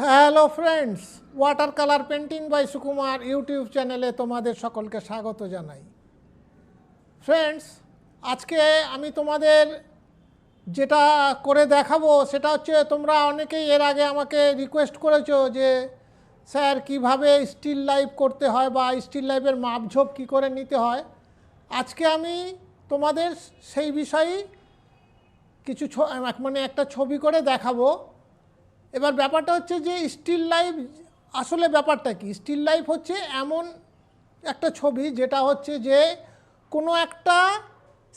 Hello friends water colour painting by Sukumar YouTube চ্যানেলে তোমাদের সকলকে স্বাগত জানাই। ফ্রেন্ডস আজকে আমি তোমাদের যেটা করে দেখাবো, সেটা হচ্ছে তোমরা অনেকেই এর আগে আমাকে রিকোয়েস্ট করেছ যে, স্যার, কীভাবে স্টিল লাইফ করতে হয় বা স্টিল লাইফের মাপঝোপ কী করে নিতে হয়? আজকে আমি তোমাদের সেই বিষয়েই কিছু মানে একটা ছবি করে দেখাবো। এবার ব্যাপারটা হচ্ছে যে স্টিল লাইফ আসলে ব্যাপারটা কি? স্টিল লাইফ হচ্ছে এমন একটা ছবি যেটা হচ্ছে যে কোনো একটা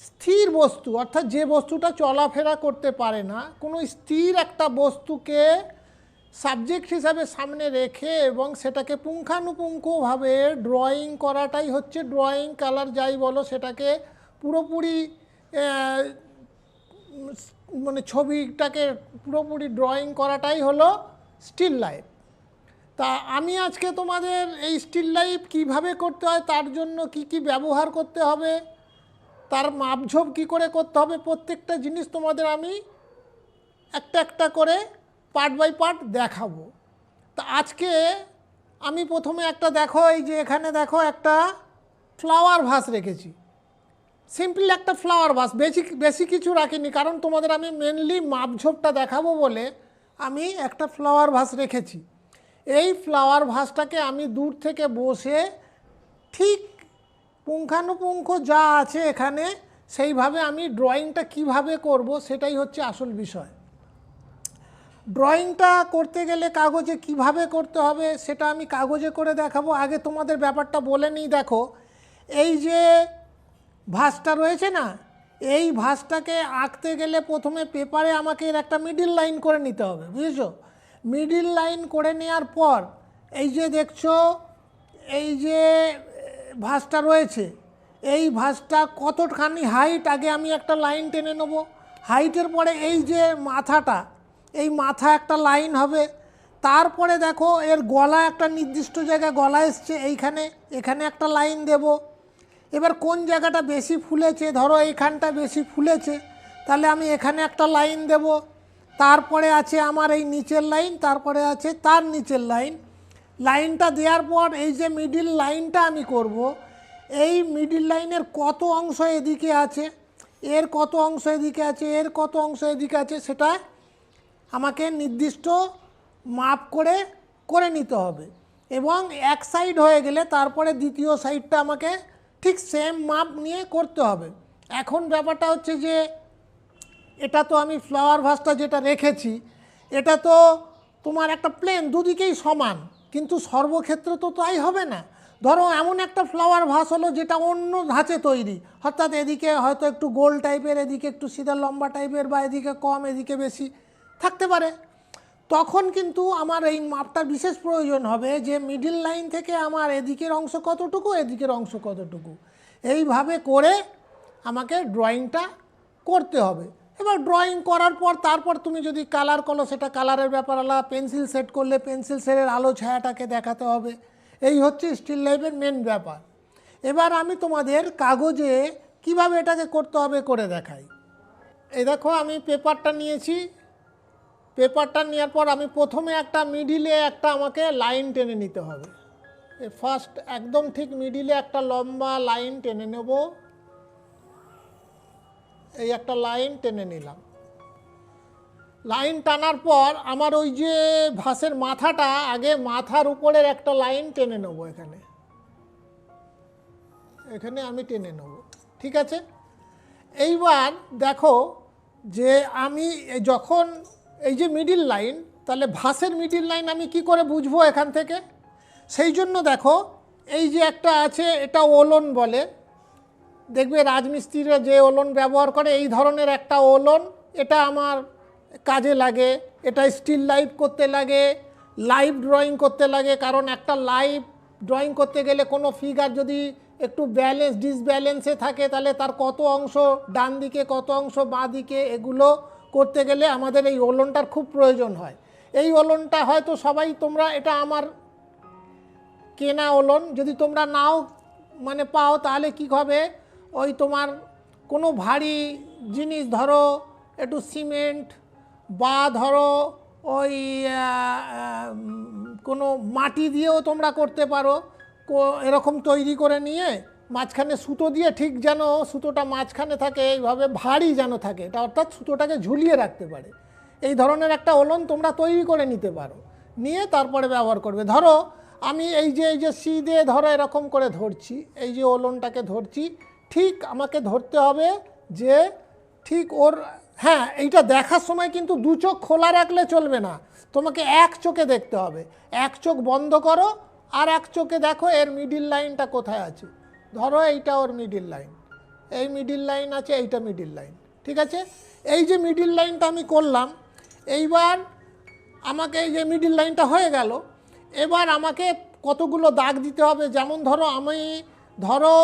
স্থির বস্তু, অর্থাৎ যে বস্তুটা চলাফেরা করতে পারে না, কোনো স্থির একটা বস্তুকে সাবজেক্ট হিসাবে সামনে রেখে এবং সেটাকে পুঙ্খানুপুঙ্খভাবে ড্রয়িং করাটাই হচ্ছে ড্রয়িং কালার যাই বলো সেটাকে পুরোপুরি মানে ছবিটাকে পুরোপুরি ড্রয়িং করাটাই হলো স্টিল লাইফ তা আমি আজকে তোমাদের এই স্টিল লাইফ কীভাবে করতে হয়, তার জন্য কি কি ব্যবহার করতে হবে, তার মাপঝোপ কী করে করতে হবে, প্রত্যেকটা জিনিস তোমাদের আমি একটা একটা করে পার্ট বাই পার্ট দেখাবো। তা আজকে আমি প্রথমে একটা দেখো, এই যে এখানে দেখো একটা ফ্লাওয়ার ভাস রেখেছি। সিম্পল একটা ফ্লাওয়ার ভাস বেশি বেশি কিছু রাখিনি, কারণ তোমাদের আমি মেনলি মাপঝোপটা দেখাবো বলে আমি একটা ফ্লাওয়ার ভাস রেখেছি। এই ফ্লাওয়ার ভাসটাকে আমি দূর থেকে বসে ঠিক পুঙ্খানুপুঙ্খ যা আছে এখানে, সেইভাবে আমি ড্রয়িংটা কীভাবে করব সেটাই হচ্ছে আসল বিষয়। ড্রয়িংটা করতে গেলে কাগজে কীভাবে করতে হবে সেটা আমি কাগজে করে দেখাবো। আগে তোমাদের ব্যাপারটা বলে নিই, দেখো। এই যে ভাসটা রয়েছে না? এই ভাসটাকে আঁকতে গেলে প্রথমে পেপারে আমাকে এর একটা মিডিল লাইন করে নিতে হবে, বুঝেছ? মিডিল লাইন করে নেওয়ার পর, এই যে দেখছ, এই যে ভাসটা রয়েছে, এই ভাসটা কতখানি হাইট আগে আমি একটা লাইন টেনে নেব। হাইটের পরে এই যে মাথাটা, এই মাথা একটা লাইন হবে। তারপরে দেখো, এর গলা একটা নির্দিষ্ট জায়গায় গলা এসছে, এইখানে, এখানে একটা লাইন দেবো। এবার কোন জায়গাটা বেশি ফুলেছে? ধরো এইখানটা বেশি ফুলেছে, তাহলে আমি এখানে একটা লাইন দেব। তারপরে আছে আমার এই নিচের লাইন, তারপরে আছে তার নিচের লাইন। লাইনটা দেওয়ার পর এই যে মিডিল লাইনটা আমি করব, এই মিডিল লাইনের কত অংশ এদিকে আছে? এর কত অংশ এদিকে আছে? এর কত অংশ এদিকে আছে? সেটা আমাকে নির্দিষ্ট মাপ করে করে নিতে হবে। এবং এক সাইড হয়ে গেলে তারপরে দ্বিতীয় সাইডটা আমাকে ঠিক সেম মাপ নিয়ে করতে হবে। এখন ব্যাপারটা হচ্ছে যে, এটা তো আমি ফ্লাওয়ার ভাসটা যেটা রেখেছি, এটা তো তোমার একটা প্লেন দুদিকেই সমান, কিন্তু সর্বক্ষেত্রে তো তাই হবে না। ধরো এমন একটা ফ্লাওয়ার ভাস হলো যেটা অন্য ধাঁচে তৈরি, অর্থাৎ এদিকে হয়তো একটু গোল টাইপের এদিকে একটু সিধা লম্বা টাইপের বা এদিকে কম, এদিকে বেশি, থাকতে পারে। তখন কিন্তু আমার এই মাপটা বিশেষ প্রয়োজন হবে যে মিডিল লাইন থেকে আমার এদিকের অংশ কতটুকু, এদিকের অংশ কতটুকু। এইভাবে করে আমাকে ড্রয়িংটা করতে হবে। এবার ড্রয়িং করার পর, তারপর তুমি যদি কালার করো, সেটা কালারের ব্যাপার আলাদা। পেন্সিল সেট করলে পেন্সিল সেটের আলো ছায়াটাকে দেখাতে হবে। এই হচ্ছে স্টিল লাইফের মেন ব্যাপার। এবার আমি তোমাদের কাগজে কীভাবে এটাকে করতে হবে করে দেখাই। এই দেখো, আমি পেপারটা নিয়েছি। পেপারটা নেওয়ার পর আমি প্রথমে একটা মিডিলে একটা আমাকে লাইন টেনে নিতে হবে। ফার্স্ট একদম ঠিক মিডিলে একটা লম্বা লাইন টেনে নেব। এই একটা লাইন টেনে নিলাম। লাইন টানার পর আমার ওই যে ভাসের মাথাটা, আগে মাথার উপরের একটা লাইন টেনে নেব এখানে। এখানে আমি টেনে নেব, ঠিক আছে? এইবার দেখো যে আমি যখন এই যে মিডিল লাইন তাহলে ভাসের মিডিল লাইন আমি কি করে বুঝব এখান থেকে? সেই জন্য দেখো, এই যে একটা আছে, এটা ওলন বলে। দেখবে রাজমিস্ত্রিরা যে ওলন ব্যবহার করে, এই ধরনের একটা ওলন, এটা আমার কাজে লাগে, এটা স্টিল লাইভ করতে লাগে লাইভ ড্রয়িং করতে লাগে, কারণ একটা লাইভ ড্রয়িং করতে গেলে কোনো ফিগার যদি একটু ব্যালেন্স ডিসব্যালেন্সে থাকে, তাহলে তার কত অংশ ডান দিকে, কত অংশ বাঁ দিকে, এগুলো করতে গেলে আমাদের এই ওলনটার খুব প্রয়োজন হয়। এই ওলনটা হয়তো সবাই তোমরা, এটা আমার কেনা ওলন। যদি তোমরা নাও মানে পাও, তাহলে কি হবে? ওই তোমার কোনো ভারী জিনিস, ধরো একটু সিমেন্ট বা ধরো ওই কোনো মাটি দিয়েও তোমরা করতে পারো। এরকম তৈরি করে নিয়ে মাঝখানে সুতো দিয়ে ঠিক যেন সুতোটা মাঝখানে থাকে, এইভাবে ভারী যেন থাকে। এটা অর্থাৎ সুতোটাকে ঝুলিয়ে রাখতে পারে। এই ধরনের একটা ওলন তোমরা তৈরি করে নিতে পারো। নিয়ে তারপরে ব্যবহার করবে। ধরো, আমি এই যে এই যে সি দিয়ে ধরো এরকম করে ধরছি, এই যে ওলনটাকে ধরছি, ঠিক আমাকে ধরতে হবে যে ঠিক ওর হ্যাঁ এইটা দেখার সময় কিন্তু দু চোখ খোলা রাখলে চলবে না। তোমাকে এক চোখে দেখতে হবে। এক চোখ বন্ধ করো আর এক চোখে দেখো এর মিডিল লাইনটা কোথায় আছে। ধরো এইটা ওর মিডিল লাইন এই মিডিল লাইন আছে, এইটা মিডিল লাইন ঠিক আছে? এই যে মিডিল লাইনটা আমি করলাম, এইবার আমাকে এই যে মিডিল লাইনটা হয়ে গেল, এবার আমাকে কতগুলো দাগ দিতে হবে? যেমন ধরো আমি, ধরো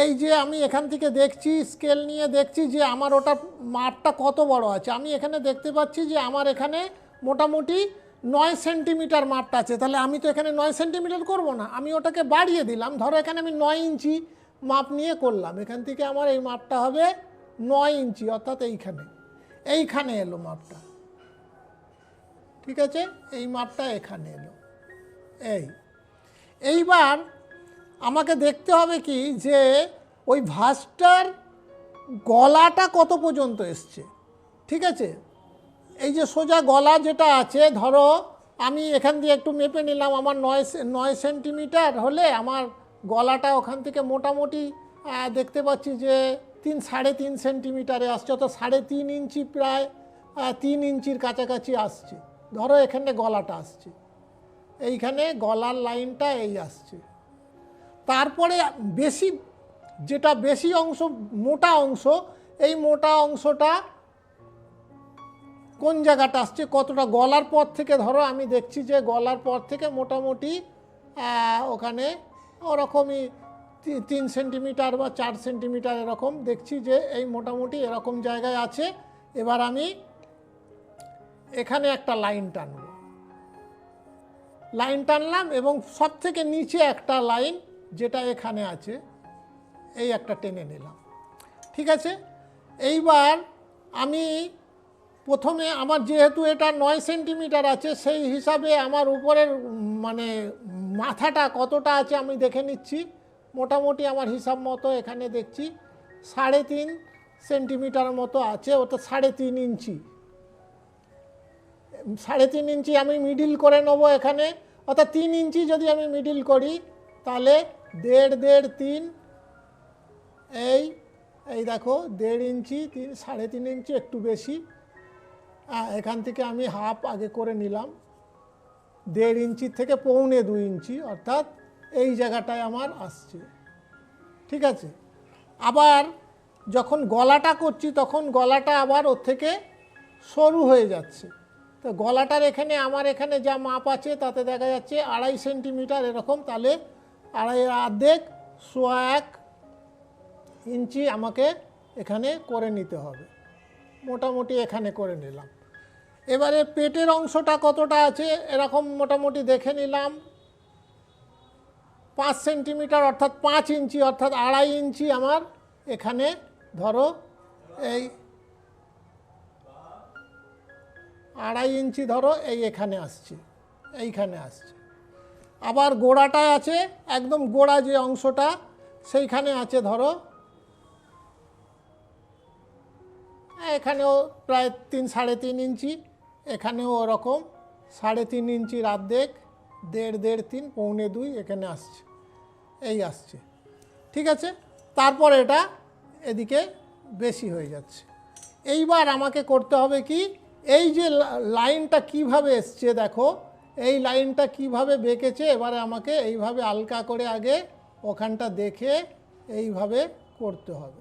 এই যে আমি এখান থেকে দেখছি স্কেল নিয়ে দেখছি যে আমার ওটা মাপটা কত বড় আছে। আমি এখানে দেখতে পাচ্ছি যে আমার এখানে মোটামুটি নয় সেন্টিমিটার মাপটা আছে, তাহলে আমি তো এখানে নয় সেন্টিমিটার করব না। আমি ওটাকে বাড়িয়ে দিলাম। ধরো এখানে আমি নয় ইঞ্চি মাপ নিয়ে করলাম। এখান থেকে আমার এই মাপটা হবে নয় ইঞ্চি, অর্থাৎ এইখানে। এইখানে এলো মাপটা। ঠিক আছে? এই মাপটা এখানে এলো। এই। এইবার আমাকে দেখতে হবে কি যে ওই ভাসটার গলাটা কত পর্যন্ত এসছে? ঠিক আছে? এই যে সোজা গলা যেটা আছে, ধরো আমি এখান দিয়ে একটু মেপে নিলাম, আমার নয় নয় সেন্টিমিটার হলে আমার গলাটা ওখান থেকে মোটামুটি দেখতে পাচ্ছি যে তিন, সাড়ে তিন সেন্টিমিটারে আসছে অত সাড়ে তিন ইঞ্চি প্রায় তিন ইঞ্চির কাছাকাছি আসছে। ধরো এখানে গলাটা আসছে। এইখানে গলার লাইনটা এই আসছে। তারপরে বেশি, যেটা বেশি অংশ, মোটা অংশ, এই মোটা অংশটা কোন জায়গাটা আসছে, কতটা গলার পর থেকে, ধরো আমি দেখছি যে গলার পর থেকে মোটামুটি ওখানে ওরকমই তিন সেন্টিমিটার বা চার সেন্টিমিটার এরকম দেখছি যে এই মোটামুটি এরকম জায়গায় আছে। এবার আমি এখানে একটা লাইন টানব। লাইন টানলাম এবং সব থেকে নিচে একটা লাইন যেটা এখানে আছে, এই একটা টেনে নিলাম। ঠিক আছে? এইবার আমি প্রথমে আমার যেহেতু এটা নয় সেন্টিমিটার আছে, সেই হিসাবে আমার উপরের মানে মাথাটা কতটা আছে আমি দেখে নিচ্ছি। মোটামুটি আমার হিসাব মতো এখানে দেখছি সাড়ে তিন সেন্টিমিটার মতো আছে, ওটা সাড়ে তিন ইঞ্চি। সাড়ে তিন ইঞ্চি আমি মিডিল করে নেব এখানে, অর্থাৎ তিন ইঞ্চি যদি আমি মিডিল করি, তাহলে দেড় দেড় তিন, এই এই দেখো, দেড় ইঞ্চি, তিন, সাড়ে তিন ইঞ্চি একটু বেশি। এখান থেকে আমি হাফ আগে করে নিলাম। দেড় ইঞ্চি থেকে পৌনে দুই ইঞ্চি, অর্থাৎ এই জায়গাটায় আমার আসছে। ঠিক আছে? আবার যখন গলাটা করছি, তখন গলাটা আবার ওর থেকে সরু হয়ে যাচ্ছে। তো গলাটার এখানে, আমার এখানে যা মাপ আছে, তাতে দেখা যাচ্ছে আড়াই সেন্টিমিটার এরকম তাহলে আড়াই অর্ধেক সোয়া এক ইঞ্চি আমাকে এখানে করে নিতে হবে। মোটামুটি এখানে করে নিলাম। এবারে পেটের অংশটা কতটা আছে এরকম মোটামুটি দেখে নিলাম। পাঁচ সেন্টিমিটার অর্থাৎ পাঁচ ইঞ্চি অর্থাৎ আড়াই ইঞ্চি আমার এখানে ধরো এই আড়াই ইঞ্চি ধরো এই এখানে আসছে, এইখানে আসছে। আবার গোড়াটায় আছে, একদম গোড়া যে অংশটা সেইখানে আছে ধরো। এখানেও প্রায় তিন সাড়ে তিন ইঞ্চি। এখানেও ওরকম সাড়ে তিন ইঞ্চির অর্ধেক, দেড় দেড় তিন, পৌনে দুই এখানে আসছে। এই আসছে। ঠিক আছে? তারপর এটা এদিকে বেশি হয়ে যাচ্ছে। এইবার আমাকে করতে হবে কি? এই যে লাইনটা কীভাবে এসছে দেখো, এই লাইনটা কীভাবে বেঁকেছে, এবারে আমাকে এইভাবে আলকা করে আগে ওখানটা দেখে এইভাবে করতে হবে।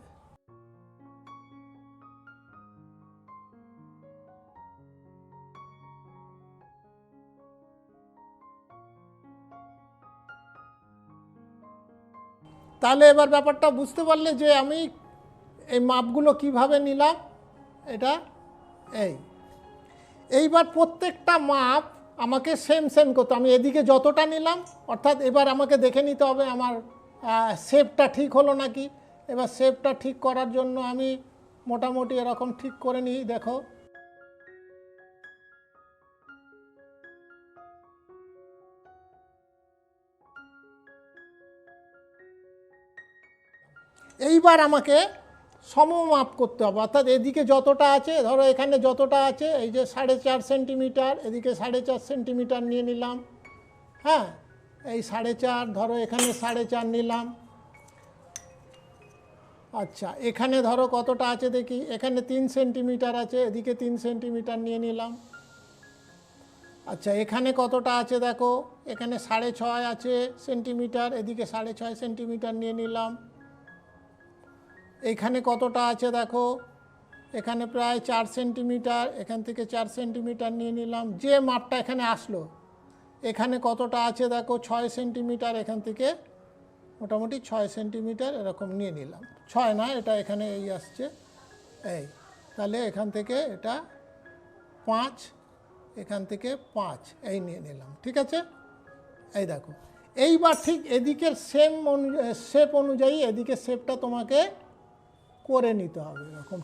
তাহলে এবার ব্যাপারটা বুঝতে পারলে যে আমি এই মাপগুলো কীভাবে নিলাম, এটা এই। এইবার প্রত্যেকটা মাপ আমাকে সেম সেম করতে আমি এদিকে যতটা নিলাম, অর্থাৎ এবার আমাকে দেখে নিতে হবে আমার শেপটা ঠিক হলো নাকি। এবার শেপটা ঠিক করার জন্য আমি মোটামুটি এরকম ঠিক করে নিই। দেখো এইবার আমাকে সমমাপ করতে হবে। অর্থাৎ এদিকে যতটা আছে, ধরো এখানে যতটা আছে, এই যে সাড়ে চার সেন্টিমিটার, এদিকে সাড়ে চার সেন্টিমিটার নিয়ে নিলাম। হ্যাঁ এই সাড়ে চার, ধরো এখানে সাড়ে চার নিলাম। আচ্ছা এখানে ধরো কতটা আছে দেখি, এখানে তিন সেন্টিমিটার আছে, এদিকে তিন সেন্টিমিটার নিয়ে নিলাম। আচ্ছা এখানে কতটা আছে দেখো, এখানে সাড়ে ছয় আছে সেন্টিমিটার, এদিকে সাড়ে ছয় সেন্টিমিটার নিয়ে নিলাম। এইখানে কতটা আছে দেখো? এখানে প্রায় চার সেন্টিমিটার, এখান থেকে চার সেন্টিমিটার নিয়ে নিলাম। যে মাপটা এখানে আসলো, এখানে কতটা আছে দেখো? ছয় সেন্টিমিটার, এখান থেকে মোটামুটি ছয় সেন্টিমিটার এরকম নিয়ে নিলাম। ছয় না, এটা এখানে এই আসছে। এই, তাহলে এখান থেকে এটা পাঁচ, এখান থেকে পাঁচ, এই নিয়ে নিলাম, ঠিক আছে? এই দেখো, এইবার ঠিক এদিকের সেম অনু শেপ অনুযায়ী এদিকে শেপটা তোমাকে করে নিতে হবে এরকম।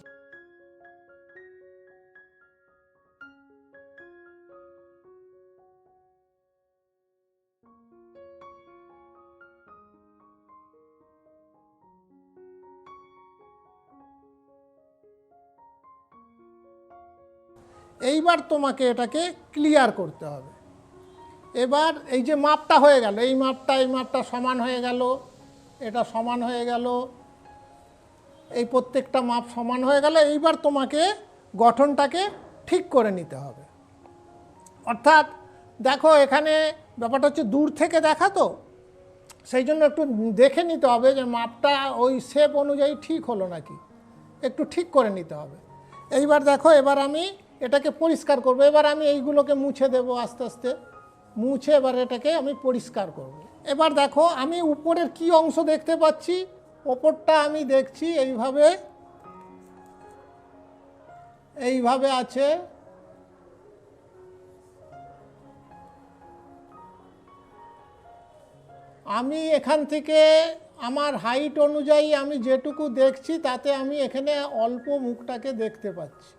এইবার তোমাকে এটাকে ক্লিয়ার করতে হবে। এবার এই যে মাপটা হয়ে গেল, এই মাপটা এই মাপটা সমান হয়ে গেল, এটা সমান হয়ে গেল এই প্রত্যেকটা মাপ সমান হয়ে গেলে এইবার তোমাকে গঠনটাকে ঠিক করে নিতে হবে। অর্থাৎ দেখো এখানে ব্যাপারটা হচ্ছে দূর থেকে দেখা তো, সেই জন্য একটু দেখে নিতে হবে যে মাপটা ওই শেপ অনুযায়ী ঠিক হলো নাকি। একটু ঠিক করে নিতে হবে। এইবার দেখো, এবার আমি এটাকে পরিষ্কার করব। এবার আমি এইগুলোকে মুছে দেব আস্তে আস্তে। মুছে এবার এটাকে আমি পরিষ্কার করব। এবার দেখো, আমি উপরের কি অংশ দেখতে পাচ্ছি? ওপরটা আমি দেখছি এইভাবে এইভাবে আছে। আমি এখান থেকে আমার হাইট অনুযায়ী আমি যেটুকু দেখছি, তাতে আমি এখানে অল্প মুখটাকে দেখতে পাচ্ছি।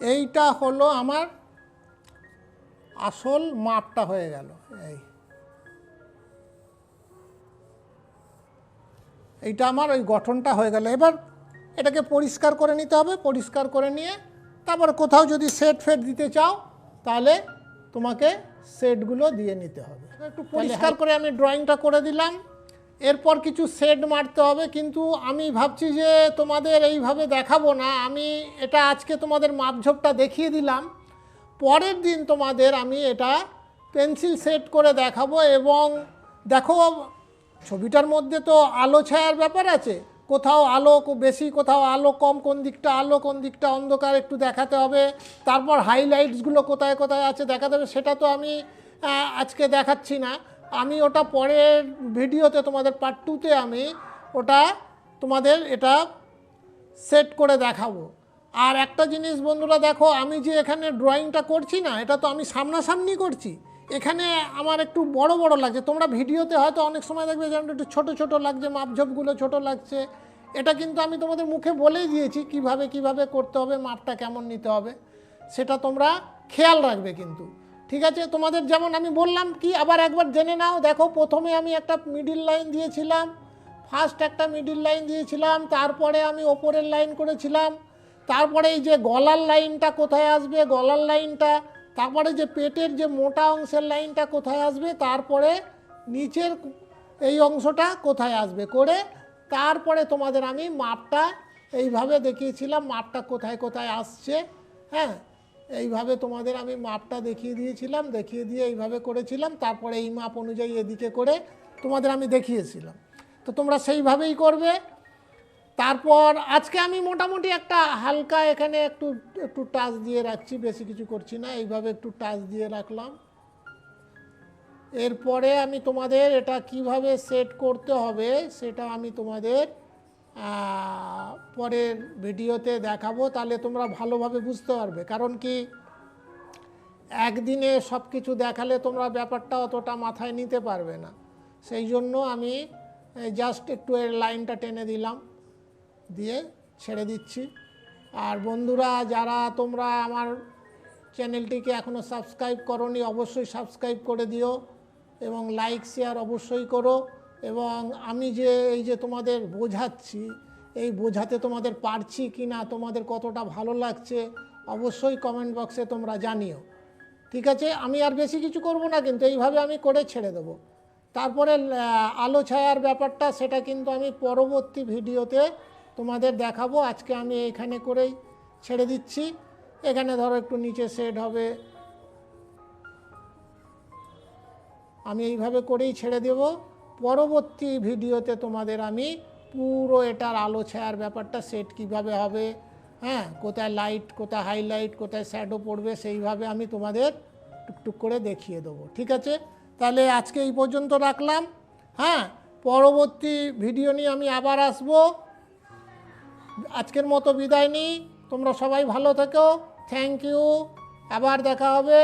এইটা হলো আমার আসল মাপটা হয়ে গেল এই। এইটা আমার ওই গঠনটা হয়ে গেল। এবার এটাকে পরিষ্কার করে নিতে হবে পরিষ্কার করে নিয়ে তারপর কোথাও যদি সেট ফেট দিতে চাও তাহলে তোমাকে সেটগুলো দিয়ে নিতে হবে। একটু পরিষ্কার করে আমি ড্রয়িংটা করে দিলাম। এরপর কিছু সেট মারতে হবে, কিন্তু আমি ভাবছি যে তোমাদের এইভাবে দেখাবো না। আমি এটা আজকে তোমাদের মাপঝোপটা দেখিয়ে দিলাম। পরের দিন তোমাদের আমি এটা পেন্সিল সেট করে দেখাবো এবং দেখো, ছবিটার মধ্যে তো আলো ছায়ার ব্যাপার আছে। কোথাও আলো বেশি, কোথাও আলো কম, কোন দিকটা আলো, কোন দিকটা অন্ধকার একটু দেখাতে হবে। তারপর হাইলাইটসগুলো কোথায় কোথায় আছে দেখাতে হবে, সেটা তো আমি আজকে দেখাচ্ছি না। আমি ওটা পরের ভিডিওতে তোমাদের পার্ট টুতে আমি ওটা তোমাদের এটা সেট করে দেখাবো। আর একটা জিনিস বন্ধুরা দেখো, আমি যে এখানে ড্রয়িংটা করছি না, এটা তো আমি সামনাসামনি করছি। এখানে আমার একটু বড় বড় লাগছে। তোমরা ভিডিওতে হয়তো অনেক সময় দেখবে যেমন একটু ছোট ছোট লাগছে, মাপঝোপগুলো ছোট লাগছে। এটা কিন্তু আমি তোমাদের মুখে বলেই দিয়েছি কীভাবে কীভাবে করতে হবে, মাপটা কেমন নিতে হবে, সেটা তোমরা খেয়াল রাখবে কিন্তু। ঠিক আছে, তোমাদের যেমন আমি বললাম কি, আবার একবার জেনে নাও। দেখো, প্রথমে আমি একটা মিডিল লাইন দিয়েছিলাম। ফার্স্ট একটা মিডিল লাইন দিয়েছিলাম, তারপরে আমি ওপরের লাইন করেছিলাম। তারপরে এই যে গলার লাইনটা কোথায় আসবে, গলার লাইনটা তারপরে যে পেটের যে মোটা অংশের লাইনটা কোথায় আসবে, তারপরে নিচের এই অংশটা কোথায় আসবে করে, তারপরে তোমাদের আমি মাপটা এইভাবে দেখিয়েছিলাম, মাপটা কোথায় কোথায় আসছে হ্যাঁ। এইভাবে তোমাদের আমি মাপটা দেখিয়ে দিয়েছিলাম, দেখিয়ে দিয়ে এইভাবে করেছিলাম, তারপরে এই মাপ অনুযায়ী এদিকে করে তোমাদের আমি দেখিয়েছিলাম। তো তোমরা সেইভাবেই করবে। তারপর আজকে আমি মোটামুটি একটা হালকা এখানে একটু একটু টাচ দিয়ে রাখছি, বেশি কিছু করছি না, এইভাবে একটু টাচ দিয়ে রাখলাম। এরপরে আমি তোমাদের এটা কীভাবে সেট করতে হবে, সেটা আমি তোমাদের পরের ভিডিওতে দেখাবো, তাহলে তোমরা ভালোভাবে বুঝতে পারবে। কারণ কি, একদিনে সব কিছু দেখালে তোমরা ব্যাপারটা অতটা মাথায় নিতে পারবে না। সেই জন্য আমি জাস্ট একটু এর লাইনটা টেনে দিলাম, দিয়ে ছেড়ে দিচ্ছি। আর বন্ধুরা, যারা তোমরা আমার চ্যানেলটিকে এখনও সাবস্ক্রাইব করনি, অবশ্যই সাবস্ক্রাইব করে দিও এবং লাইক শেয়ার অবশ্যই করো। এবং আমি যে এই যে তোমাদের বোঝাচ্ছি, এই বোঝাতে তোমাদের পারছি কি না তোমাদের কতটা ভালো লাগছে, অবশ্যই কমেন্ট বক্সে তোমরা জানিও। ঠিক আছে? আমি আর বেশি কিছু করব না, কিন্তু এইভাবে আমি করে ছেড়ে দেবো। তারপরে আলো ছায়ার ব্যাপারটা, সেটা কিন্তু আমি পরবর্তী ভিডিওতে তোমাদের দেখাবো। আজকে আমি এইখানে করেই ছেড়ে দিচ্ছি। এখানে ধরো একটু নিচে সেট হবে। আমি এইভাবে করেই ছেড়ে দেব। পরবর্তী ভিডিওতে তোমাদের আমি পুরো এটার আলো ছায়ার ব্যাপারটা সেট কীভাবে হবে হ্যাঁ কোথায় লাইট কোথায় হাইলাইট কোথায় শ্যাডো পড়বে সেইভাবে আমি তোমাদের টুকটুক করে দেখিয়ে দেবো, ঠিক আছে? তাহলে আজকে এই পর্যন্ত রাখলাম হ্যাঁ পরবর্তী ভিডিও নিয়ে আমি আবার আসব। আজকের মতো বিদায় নিই, তোমরা সবাই ভালো থেকো থ্যাংক ইউ আবার দেখা হবে।